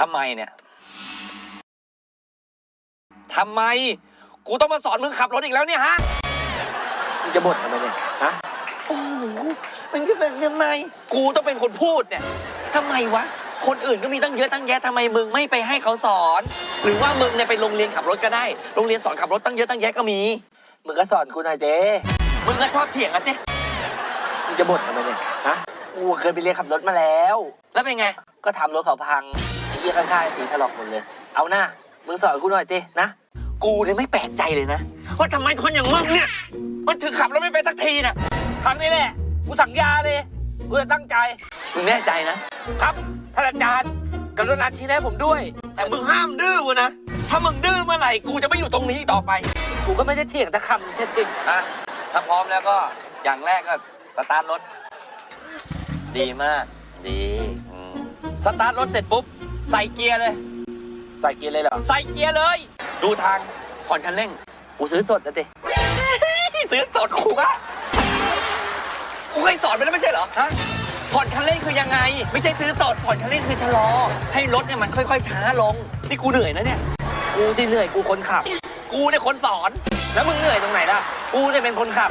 ทำไมเนี่ยทำไม กูต้องมาสอนมึงขับรถอีกแล้วเนี่ยฮะ มึงจะบ่นทำไมเนี่ยฮะโอ้โหมึงจะเป็นยังไงกูต้องเป็นคนพูดเนี่ยทำไมวะ คนอื่นก็มีตั้งเยอะตั้งแยะทำไมมึงไม่ไปให้เขาสอน หรือว่ามึงเนี่ยไปโรงเรียนขับรถก็ได้ โรงเรียนสอนขับรถตั้งเยอะตั้งแยะก็มี มึงก็สอนกูหน่อยเจ๊มึงก็ชอบเถียงกันเนี่ยมึงจะบ่นทำไมเนี่ยฮะกูเคยไปเรียนขับรถมาแล้ว แล้วเป็นไง ก็ทำรถเขาพังไอ้เหี้ยข้างๆตีถลอกหมดเลย เอาหน้ามึงสอนกูหน่อยเจ๊นะ กูเนี่ยไม่แปลกใจเลยนะว่าทำไมคนอย่างมึงเนี่ย มันถึงขับรถไม่เป็นสักทีน่ะครั้งนี้แหละกูสัญญาเลยกูจะตั้งใจ มึงแน่ใจนะ ครับท่านอาจารย์กรุณาชี้แนะผมด้วย แต่มึงห้ามดื้อวะนะ ถ้ามึงดื้อเมื่อไหร่กูจะไม่อยู่ตรงนี้อีกต่อไปกูก็ไม่ได้เถียงแต่คำแค่จริงอะถ้าพร้อมแล้วก็อย่างแรกก็สตาร์ทรถ ดีมาก ดีอืม สตาร์ทรถเสร็จปุ๊บ ใส่เกียร์เลย ใส่กินเลยเหรอ ใส่เกียร์เลย ดูทางผ่อนคันเร่ง กูซื้อสดนะเจ๊ซื้อสดคูอะกูเคยสอนไปแล้วไม่ใช่เหรอฮะผ่อนคันเร่งคือยังไง ไม่ใช่ซื้อสดผ่อนคันเร่งคือชะลอ ให้รถเนี่ยมันค่อยๆช้าลง นี่กูเหนื่อยนะเนี่ย กูที่เหนื่อยกูคนขับ กูเนี่ยคนสอน แล้วมึงเหนื่อยตรงไหนล่ะ กูเนี่ยเป็นคนขับ